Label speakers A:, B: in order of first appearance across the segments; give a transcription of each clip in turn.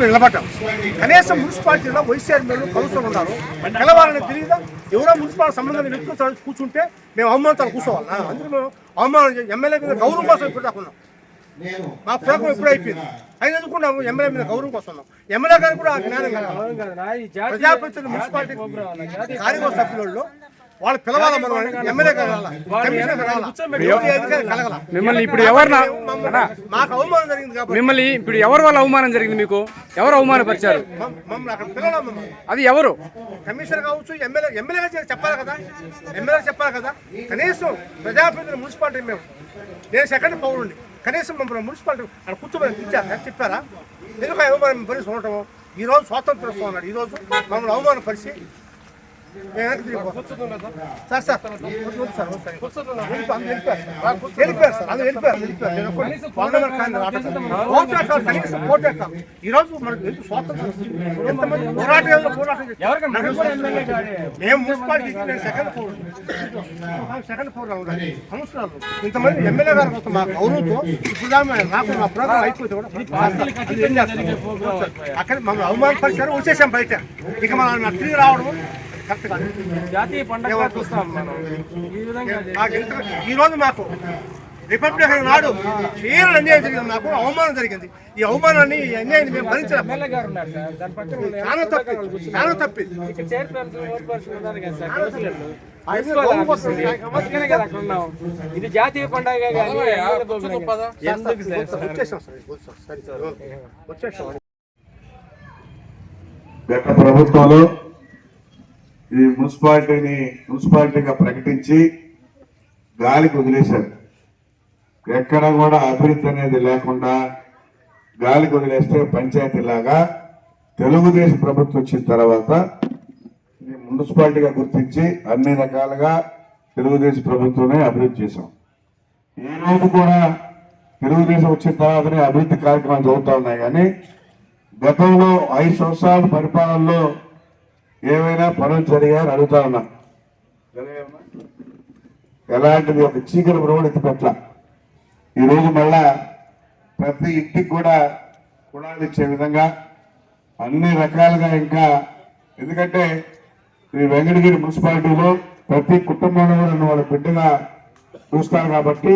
A: మేము నిలబడ్డాం. కనీసం మున్సిపాలిటీలో వైస్ చైర్మన్ కౌన్సిలర్ ఉన్నారు. పిలవాలని తెలియదా? ఎవరో మున్సిపాలిటీ సంబంధం వ్యక్తులు కూర్చుంటే మేము అవమానంతో కూర్చోవాలి. అందుకు మేము అవమానం ఎమ్మెల్యే మీద గౌరవం కోసం ఇప్పుడు మా ప్రోగ్రాం ఎప్పుడు అయిపోయింది? అయినా ఎందుకున్నాము ఎమ్మెల్యే మీద గౌరవం కోసం ఉన్నాం. ఎమ్మెల్యే గారు కూడా ఆ జ్ఞానం కలగాలి. మున్సిపాలిటీ కార్యవర్గ సభ్యులలో వాళ్ళు పిలవాల ఎమ్మెల్యే కలగాల.
B: మిమ్మల్ని ఇప్పుడు ఎవరు
A: మాకు అవమానం జరిగింది కాబట్టి.
B: మిమ్మల్ని ఇప్పుడు ఎవరి వల్ల అవమానం జరిగింది మీకు? ఎవరు అవమానపరిచారు
A: మమ్మల్ని అక్కడ పిలవడం
B: అది ఎవరు?
A: కమిషనర్ కావచ్చు ఎమ్మెల్యే ఎమ్మెల్యేగా చేసి చెప్పాలి కదా. ఎమ్మెల్యే చెప్పాలి కదా. కనీసం ప్రజాప్రతినిధులు మున్సిపాలిటీ మేము. నేను సెకండ్ పౌరుడిని కనీసం మమ్మల్ని మున్సిపాలిటీ అక్కడ కూర్చోమని పిలిచారు చెప్పారా? ఎందుకు అవమానం పరిస్థితి ఉండటం ఈ రోజు స్వాతంత్రోత్సవం ఉన్నాడు ఈ రోజు మమ్మల్ని అవమానం సార్ సార్ మనకు స్వాతంత్రం ఎంతమంది పోరాటాలు పోరాటం మేము municipality second floor second floor సంవత్సరాలు ఇంతమంది ఎమ్మెల్యే గారు కోసం మా గౌరవంతో ఇప్పుడు నాకు మా ప్రోగ్రాం అయిపోతే కూడా అక్కడ మమ్మల్ని అవమానపరిచారు వచ్చేసాం బయట. ఇక మన తిరిగి రావడం
C: జాతీయ పండుగ చూస్తాం మనం. ఈ విధంగా
A: మాకు ఎంత- ఈ రోజు మాకు రిపబ్లిక్ నాడు తీవ్ర అన్యాయం జరిగింది. మాకు అవమానం జరిగింది. ఈ అవమానాన్ని ఈ అన్యాయాన్ని మేము భరించలేము చాలా తప్పి. చాలా తప్పి.
C: ఇది జాతీయ పండుగ
D: గత ప్రభుత్వంలో ఈ మున్సిపాలిటీని మున్సిపాలిటీగా ప్రకటించి గాలికి వదిలేశారు. ఎక్కడ కూడా అభివృద్ధి అనేది లేకుండా గాలికి వదిలేస్తే పంచాయతీలాగా తెలుగుదేశం ప్రభుత్వం వచ్చిన తర్వాత ఇది మున్సిపాలిటీగా గుర్తించి అన్ని రకాలుగా తెలుగుదేశం ప్రభుత్వమే అభివృద్ధి చేశాం. ఈ రోజు కూడా తెలుగుదేశం వచ్చిన తర్వాతనే అభివృద్ధి కార్యక్రమాలు జరుగుతూ ఉన్నాయి. కానీ గతంలో ఐదు సంవత్సరాల పరిపాలనలో ఏమైనా పనులు జరిగాయని అడుగుతా ఉన్నా. ఎలాంటిది? ఒక చీకటి రోడ్ ఎత్తిపెట్ల ఈరోజు మళ్ళా ప్రతి ఇంటికి కూడా కుళాలు ఇచ్చే విధంగా అన్ని రకాలుగా ఇంకా ఎందుకంటే ఈ వెంకటగిరి మున్సిపాలిటీలో ప్రతి కుటుంబంలో కూడా నన్ను వాళ్ళ బిడ్డగా చూస్తారు కాబట్టి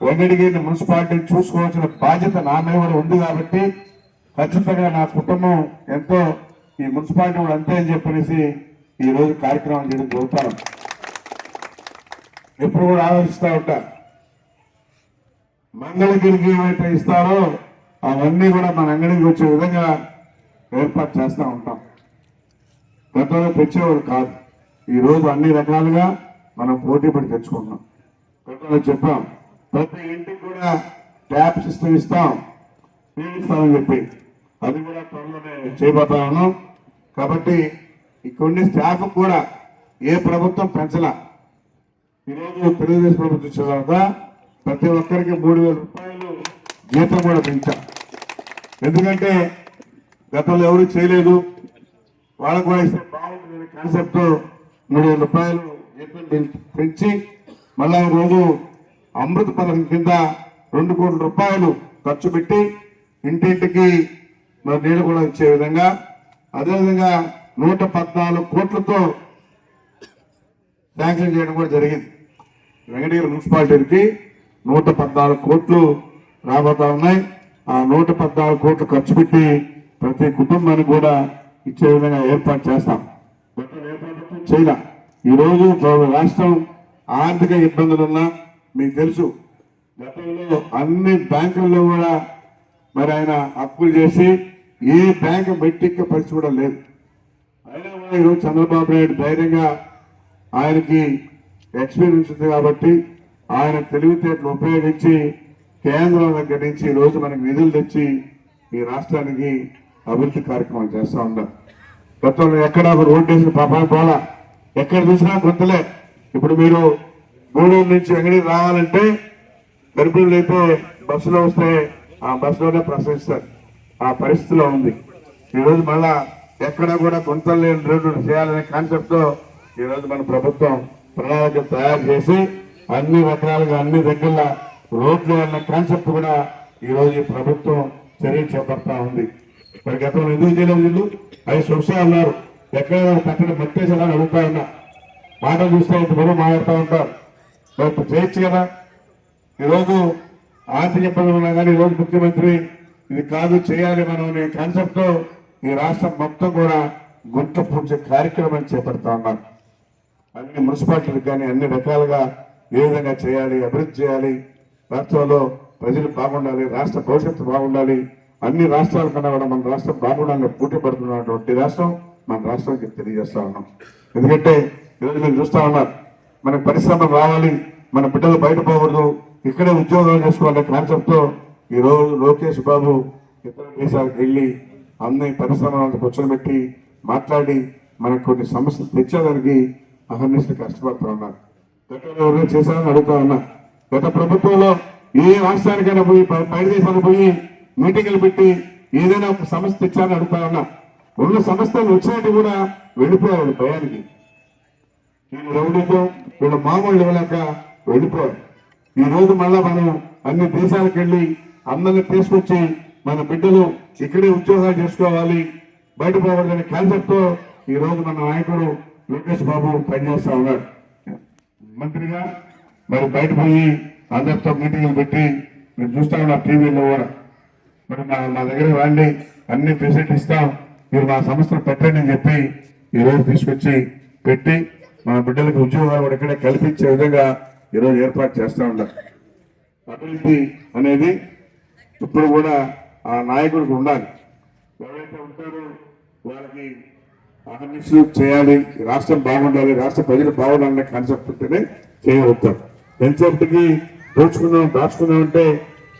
D: వెంకటగిరి మున్సిపాలిటీని చూసుకోవాల్సిన బాధ్యత నా మీద ఉంది కాబట్టి ఖచ్చితంగా నా కుటుంబం ఎంతో ఈ మున్సిపాలిటీ కూడా అంతే అని చెప్పనేసి ఈ రోజు కార్యక్రమం చేయడం జరుగుతాను ఎప్పుడు కూడా ఆలోచిస్తా ఉంటా. మంగళగిరికి ఏమైతే ఇస్తారో అవన్నీ కూడా మన అంగడికి వచ్చే విధంగా ఏర్పాటు చేస్తూ ఉంటాం. గతంలో తెచ్చేవారు కాదు. ఈ రోజు అన్ని రకాలుగా మనం పోటీ పడి తెచ్చుకుంటున్నాం. గతంలో చెప్పాం ప్రతి ఇంటికి కూడా ట్యాప్ సిస్టమ్ ఇస్తాం. నీళ్ళు ఇస్తామని చెప్పి. అది కూడా త్వరలోనే చేయబోతా ఉన్నాం. కాబట్టి ఇక్కడ స్టాఫ్ కూడా ఏ ప్రభుత్వం పెంచలా. ఈరోజు తెలుగుదేశం ప్రభుత్వం ఇచ్చిన తర్వాత ప్రతి ఒక్కరికి మూడు వేల రూపాయలు జీతం కూడా పెంచా ఎందుకంటే గతంలో ఎవరు చేయలేదు. వాళ్ళకు కూడా ఇస్తే బాగుంటుంది కాన్సెప్ట్ మూడు వేల రూపాయలు జీతం పెంచి మళ్ళా ఈరోజు అమృత పథకం కింద రెండు కోట్ల రూపాయలు ఖర్చు పెట్టి ఇంటింటికి మరి నీళ్ళు కూడా ఇచ్చే విధంగా అదేవిధంగా నూట పద్నాలుగు కోట్లతో శాంక్షన్ చేయడం కూడా జరిగింది. వెంకటగిరి మున్సిపాలిటీకి నూట పద్నాలుగు కోట్లు రాబోతా ఉన్నాయి. ఆ నూట పద్నాలుగు కోట్లు ఖర్చు పెట్టి ప్రతి కుటుంబానికి కూడా ఇచ్చే విధంగా ఏర్పాటు చేస్తాం. గతంలో చేయలే. ఈరోజు రాష్ట్రం ఆర్థిక ఇబ్బందులున్నా మీకు తెలుసు. గతంలో అన్ని బ్యాంకుల్లో కూడా మరి ఆయన అప్పులు చేసి ఏ బ్యాంక్ మెట్టిక్క పరిస్థితి కూడా లేదు. అయినా కూడా ఈరోజు చంద్రబాబు నాయుడు ధైర్యంగా ఆయనకి ఎక్స్పీరియన్స్ ఉంది కాబట్టి ఆయన తెలివితేటలు ఉపయోగించి కేంద్రం దగ్గర నుంచి ఈరోజు రోజు మనకి నిధులు తెచ్చి ఈ రాష్ట్రానికి అభివృద్ధి కార్యక్రమాలు చేస్తూ ఉన్నారు. గతంలో ఎక్కడ ఒక రోడ్డు వేసిన పాపా పోలా ఎక్కడ చూసినా గుంతలే ఇప్పుడు మీరు గూడూరు నుంచి ఎక్కడికి రావాలంటే గర్భిణులు అయితే బస్సులో వస్తే ఆ బస్సులోనే ప్రసవిస్తారు ఆ పరిస్థితిలో ఉంది. ఈరోజు మళ్ళా ఎక్కడ కూడా గుంతలు లేని రోడ్డు చేయాలనే కాన్సెప్ట్తో ఈరోజు మన ప్రభుత్వం ప్రణాళిక తయారు చేసి అన్ని రకాలుగా అన్ని దగ్గర రోడ్లు అన్న కాన్సెప్ట్ కూడా ఈరోజు ఈ ప్రభుత్వం చర్య చేపడతా ఉంది. మరి గతంలో ఎందుకు చేయలేదు వీళ్ళు? అవి సొసా అన్నారు. ఎక్కడైనా కట్టడం మట్టేసేలా అడుగుతా ఉన్నా. మాటలు చూస్తే ఇంత బరువు మాట్లాడుతూ ఉంటారు. మరి చేయొచ్చు కదా. ఈరోజు ఆర్థిక ఇబ్బందులు ఉన్నా కానీ ఈరోజు ముఖ్యమంత్రి ఇది కాదు చేయాలి మనం అనే కాన్సెప్ట్ ఈ రాష్ట్రం మొత్తం కూడా గుంట పూజ కార్యక్రమం చేపడతా ఉన్నాం అన్ని మున్సిపాలిటీలకు కానీ అన్ని రకాలుగా ఏ విధంగా చేయాలి అభివృద్ధి చేయాలి రాష్ట్రంలో ప్రజలు బాగుండాలి రాష్ట్ర భవిష్యత్తు బాగుండాలి అన్ని రాష్ట్రాల కన్నా కూడా మన రాష్ట్రం బాగుండాలని పోటీ పడుతున్నటువంటి రాష్ట్రం మన రాష్ట్రానికి తెలియజేస్తా ఉన్నాం. ఎందుకంటే ఈరోజు మీరు చూస్తా ఉన్నారు మన పరిశ్రమలు రావాలి మన బిడ్డలు బయట పోకూడదు ఇక్కడే ఉద్యోగాలు చేసుకోవాలనే కాన్సెప్ట్ ఈరోజు ఈ రోజు లోకేష్ బాబు ఇతర దేశాలకు వెళ్ళి అన్ని పరిశ్రమలను కూర్చోబెట్టి మాట్లాడి మనకు కొన్ని సమస్యలు తెచ్చేదానికి అహర్నిశలు కష్టపడుతూ ఉన్నారు. గతంలో ఎవరైనా చేశారని అడుగుతా ఉన్నా. గత ప్రభుత్వంలో ఏ రాష్ట్రానికైనా పోయి బయట దేశాలకు పోయి మీటింగులు పెట్టి ఏదైనా ఒక సమస్య తెచ్చారని అడుగుతా ఉన్నా. ఉన్న సమస్యలు వచ్చినట్టు కూడా వెళ్ళిపోయారు భయానికి. వీళ్ళు రౌడీతో వీళ్ళ మామూలు ఇవ్వలేక వెళ్ళిపోయారు ఈ రోజు మళ్ళా మనం అన్ని దేశాలకు వెళ్ళి అందరిని తీసుకొచ్చి మన బిడ్డలు ఇక్కడే ఉద్యోగాలు చేసుకోవాలి బయట పోకూడదనే కాన్సెప్ట్తో మన నాయకుడు లోకేష్ బాబు పనిచేస్తూ ఉన్నాడు. మంత్రిగా మరి బయట పోయి అందరితో మీటింగ్లు పెట్టి మీరు చూస్తా ఉన్నారు టీవీలో కూడా. మరి మా మా దగ్గర వాళ్ళని అన్ని ఫెసిలిటీ ఇస్తాం. మీరు మా సంస్థలు పెట్టండి అని చెప్పి ఈరోజు తీసుకొచ్చి పెట్టి మా బిడ్డలకు ఉద్యోగాలు కూడా ఇక్కడే కల్పించే విధంగా ఈరోజు ఏర్పాటు చేస్తూ ఉన్నారు. అభివృద్ధి అనేది ఇప్పుడు కూడా ఆ నాయకుడికి ఉండాలి. ఎవరైతే ఉంటారో వాళ్ళకి అహర్నిశలు చేయాలి రాష్ట్రం బాగుండాలి రాష్ట్ర ప్రజలు బాగుండాలనే కాన్సెప్ట్ ఉంటేనే చేయగలుగుతారు ఎంతసేపటికి దోచుకుందాం దాచుకుందాం అంటే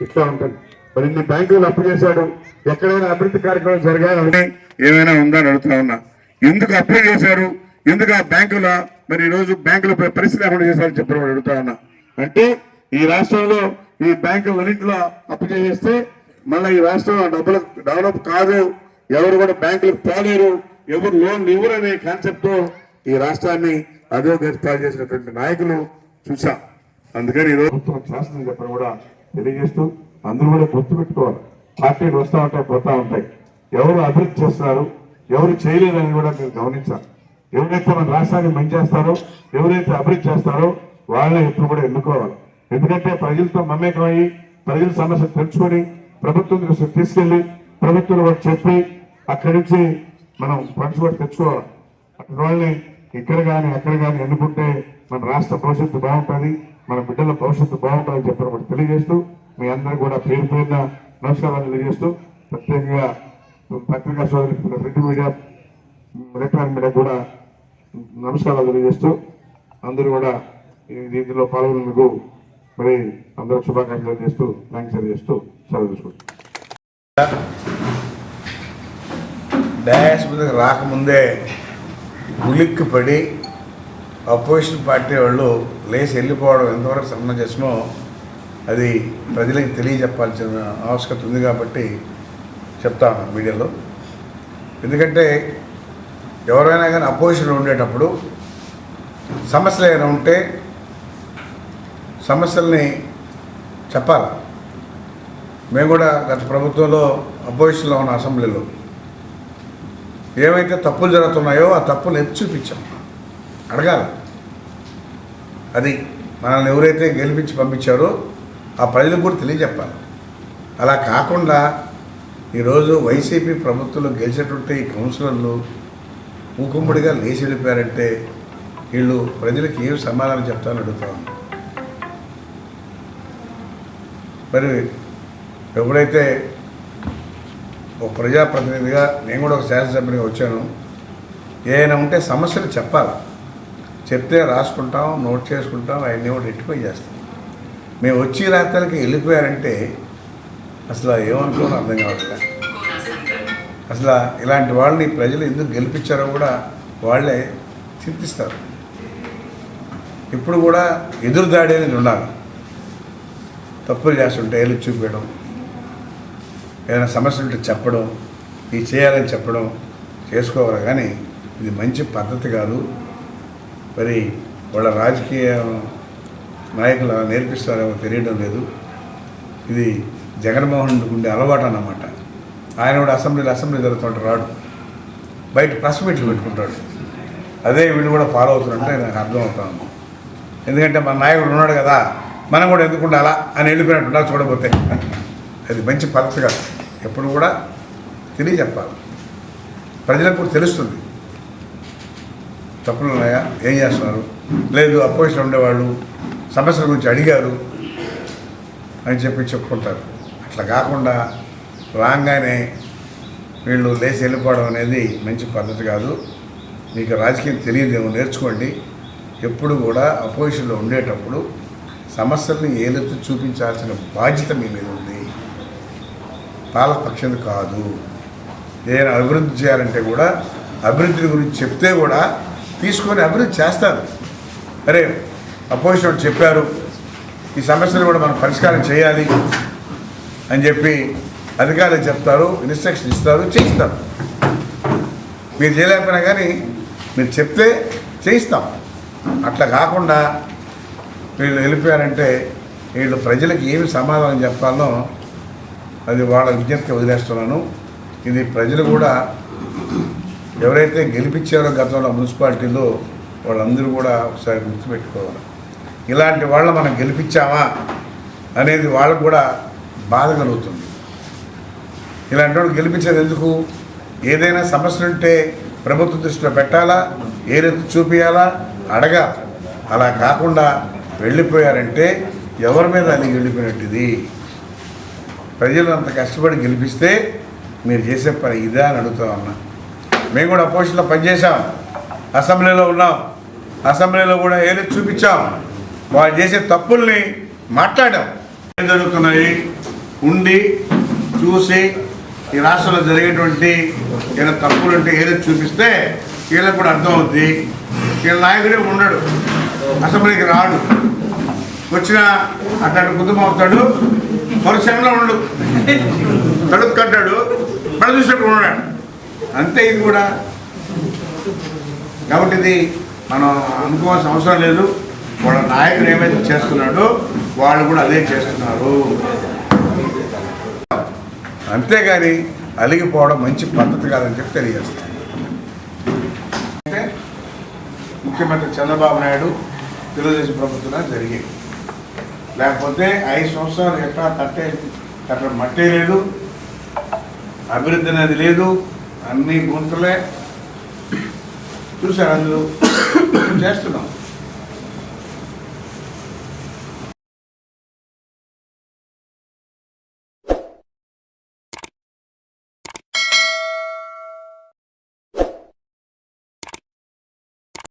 D: ఇట్లా ఉంటుంది. మరి ఇన్ని బ్యాంకులు అప్పు చేశాడు ఎక్కడైనా అభివృద్ధి కార్యక్రమం జరగాలని ఏమైనా ఉందా అని అడుగుతా ఉన్నా. ఎందుకు అప్లై చేశారు? ఎందుకు ఆ బ్యాంకుల మరి ఈ రోజు బ్యాంకుల పరిస్థితి లేకుండా చేశారని చెప్పడం అడుగుతా ఉన్నా. అంటే ఈ రాష్ట్రంలో ఈ బ్యాంకులన్నింటిలో అప్పు చేస్తే మళ్ళీ ఈ రాష్ట్రం డబ్బులు డెవలప్ కాదు. ఎవరు కూడా బ్యాంకులకు పోలేరు. ఎవరు లోన్ ఇవ్వరు అనే కాన్సెప్ట్తో ఈ రాష్ట్రాన్ని అధోగతి పాలు చేసినటువంటి నాయకులు చూసాం అందుకని ఈరోజు ప్రభుత్వం చేస్తుందని చెప్పని కూడా తెలియజేస్తూ అందరూ కూడా గుర్తు పెట్టుకోవాలి. పార్టీలు వస్తూ ఉంటాయి పోతా ఉంటాయి. ఎవరు అభివృద్ధి చేస్తున్నారు ఎవరు చేయలేదని కూడా మీరు గమనించాలి ఎవరైతే మన రాష్ట్రాన్ని మంచి చేస్తారో ఎవరైతే అభివృద్ధి చేస్తారో వాళ్ళని ఎప్పుడు కూడా ఎన్నుకోవాలి. ఎందుకంటే ప్రజలతో మమేకమయ్యి ప్రజల సమస్య తెలుసుకొని ప్రభుత్వం దృష్టికి తీసుకెళ్ళి ప్రభుత్వం కూడా చెప్పి అక్కడి నుంచి మనం ఫండ్స్ కూడా తెచ్చుకోవాలి. అటు వాళ్ళని ఇక్కడ కానీ అక్కడ కానీ ఎన్నుకుంటే మన రాష్ట్ర భవిష్యత్తు బాగుంటుంది మన బిడ్డల భవిష్యత్తు బాగుంటుందని చెప్పిన కూడా తెలియజేస్తూ మీ అందరూ కూడా పేరు పేరున నమస్కారాలు తెలియజేస్తూ ప్రత్యేకంగా పత్రికా సోదరులకు ప్రింట్ మీడియా ఎలక్ట్రానిక్ మీడియా కూడా నమస్కారాలు తెలియజేస్తూ అందరూ కూడా ఈ దీంట్లో పాల్గొనేందుకు మరి అందరూ శుభాకాంక్షలు చేస్తూ థ్యాంక్స్ తెలియజేస్తూ సెలవు తీసుకుంటాం
E: డాష్ మీదకి రాకముందే ఉలిక్కి పడి అపోజిషన్ పార్టీ వాళ్ళు లేచి వెళ్ళిపోవడం ఎంతవరకు సమంజసమో అది ప్రజలకు తెలియజెప్పాల్సిన ఆవశ్యకత ఉంది కాబట్టి చెప్తాను మీడియాలో. ఎందుకంటే ఎవరైనా కానీ అపోజిషన్లో ఉండేటప్పుడు సమస్యలు ఏమైనా ఉంటే సమస్యల్ని చెప్పాలి? మేము కూడా గత ప్రభుత్వంలో అపోజిషన్లో ఉన్న అసెంబ్లీలో ఏవైతే తప్పులు జరుగుతున్నాయో ఆ తప్పులు ఎత్తి చూపించాం. అడగాలి. అది మనల్ని ఎవరైతే గెలిపించి పంపించారో ఆ ప్రజలకు కూడా తెలియజెప్పాలి. అలా కాకుండా ఈరోజు వైసీపీ ప్రభుత్వంలో గెలిచేటువంటి ఈ కౌన్సిలర్లు ఊకుమ్మడిగా లేచి వెళ్ళిపోయారంటే వీళ్ళు ప్రజలకు ఏం సమాధానం చెప్తారని అడుగుతా మరి ఎప్పుడైతే ఒక ప్రజాప్రతినిధిగా నేను కూడా ఒక శాసనసభ్యునిగా వచ్చాను ఏదైనా ఉంటే సమస్యలు చెప్పాలి. చెప్తే రాసుకుంటాం నోట్ చేసుకుంటాం అవన్నీ కూడా రెట్టిఫై చేస్తాం. మేము వచ్చి రాత్రికి వెళ్ళిపోయారంటే అసలు ఏమనుకోని అర్థం కావట్లేదు. అసలు ఇలాంటి వాళ్ళని ప్రజలు ఎందుకు గెలిపించారో కూడా వాళ్ళే చింతిస్తారు. ఇప్పుడు కూడా ఎదురుదాడి అనేది ఉండాలి. తప్పులు చేస్తుంటే వెళ్ళి చూపించడం ఏదైనా సమస్య ఉంటే చెప్పడం. ఇది చేయాలని చెప్పడం. చేసుకోవాలి కానీ ఇది మంచి పద్ధతి కాదు. మరి వాళ్ళ రాజకీయ నాయకులు నేర్పిస్తారేమో తెలియడం లేదు. ఇది జగన్మోహన్ ఉండే అలవాటు అన్నమాట.
D: ఆయన కూడా అసెంబ్లీలో అసెంబ్లీ జరుగుతుంటే రాడు. బయట ప్రెస్ మీట్లు పెట్టుకుంటాడు. అదే వీళ్ళు కూడా ఫాలో అవుతున్నట్టే నాకు అర్థమవుతాను ఎందుకంటే మన నాయకుడు ఉన్నాడు కదా. మనం కూడా ఎందుకు ఉండాలా అని వెళ్ళిపోయినట్టు ఉండాలి చూడబోతే. అది మంచి పద్ధతి కాదు. ఎప్పుడు కూడా తెలియజెప్పాలి ప్రజలకు కూడా తెలుస్తుంది. తప్పులు ఉన్నాయా? ఏం చేస్తున్నారు? లేదు అపోజిషన్ ఉండేవాళ్ళు సమస్యల గురించి అడిగారు అని చెప్పి చెప్పుకుంటారు. అట్లా కాకుండా రాగానే వీళ్ళు లేచి వెళ్ళిపోవడం అనేది మంచి పద్ధతి కాదు. మీకు రాజకీయం తెలియదేమో నేర్చుకోండి. ఎప్పుడు కూడా అపోజిషన్లో ఉండేటప్పుడు సమస్యల్ని ఏలెత్తి చూపించాల్సిన బాధ్యత మీ మీద ఉంది పాలపక్షం కాదు. ఏదైనా అభివృద్ధి చేయాలంటే కూడా అభివృద్ధి గురించి చెప్తే కూడా తీసుకొని అభివృద్ధి చేస్తారు. అరే అపోజిషన్ చెప్పారు ఈ సమస్యలు కూడా మనం పరిష్కారం చేయాలి అని చెప్పి అధికారులు చెప్తారు ఇన్స్ట్రక్షన్ ఇస్తారు చేయిస్తారు. మీరు చేయలేకపోయినా కానీ మీరు చెప్తే చేయిస్తాం. అట్లా కాకుండా వీళ్ళు వెళ్ళిపోయారంటే వీళ్ళు ప్రజలకు ఏమి సమాధానం చెప్పాలో అది వాళ్ళ విజ్ఞప్తికి వదిలేస్తున్నాను. ఇది ప్రజలు కూడా ఎవరైతే గెలిపించారో గతంలో మున్సిపాలిటీలో వాళ్ళందరూ కూడా ఒకసారి గుర్తుపెట్టుకోవాలి. ఇలాంటి వాళ్ళ మనం గెలిపించామా అనేది వాళ్ళకు కూడా బాధ కలుగుతుంది. ఇలాంటి వాళ్ళు గెలిపించేది ఎందుకు? ఏదైనా సమస్యలు ఉంటే ప్రభుత్వ దృష్టిలో పెట్టాలా? ఏదైతే చూపించాలా అడగాలి. అలా కాకుండా వెళ్ళిపోయారంటే ఎవరి మీద అని వెళ్ళిపోయినట్టుది ప్రజలు అంత కష్టపడి గెలిపిస్తే మీరు చేసే పని ఇదే అని అడుగుతా ఉన్నా. మేము కూడా అపోజిషన్లో పనిచేసాం అసెంబ్లీలో ఉన్నాం. అసెంబ్లీలో కూడా ఏదో చూపించాం. వాళ్ళు చేసే తప్పుల్ని మాట్లాడాం. ఏం జరుగుతున్నాయి? ఉండి చూసి ఈ రాష్ట్రంలో జరిగేటువంటి ఏదైనా తప్పులు ఉంటే ఏదో చూపిస్తే వీళ్ళకి కూడా అర్థమవుద్ది. వీళ్ళ నాయకుడే ఉండడు. అసెంబ్లీకి రాడు. వచ్చిన అట్లాంటి కుటుంబం అవుతాడు మరుక్షణంలో ఉండు. తడుపు కట్టాడు. మళ్ళీ చూసినప్పుడు ఉన్నాడు. అంతే ఇది కూడా. కాబట్టి ఇది మనం అనుకోవాల్సిన అవసరం లేదు. వాళ్ళ నాయకుడు ఏమైతే చేస్తున్నాడో వాళ్ళు కూడా అదే చేస్తున్నారు. అంతేగాని అలిగిపోవడం మంచి పద్ధతి కాదని చెప్పి తెలియజేస్తాను. అయితే ముఖ్యమంత్రి చంద్రబాబు నాయుడు తెలుగుదేశం ప్రభుత్వం జరిగింది. లేకపోతే ఐదు సంవత్సరాలు ఎట్లా తట్టే అక్కడ మట్టే లేదు అభివృద్ధి అనేది లేదు అన్ని గుంతలే. చూశారు అందులో? చేస్తున్నాం.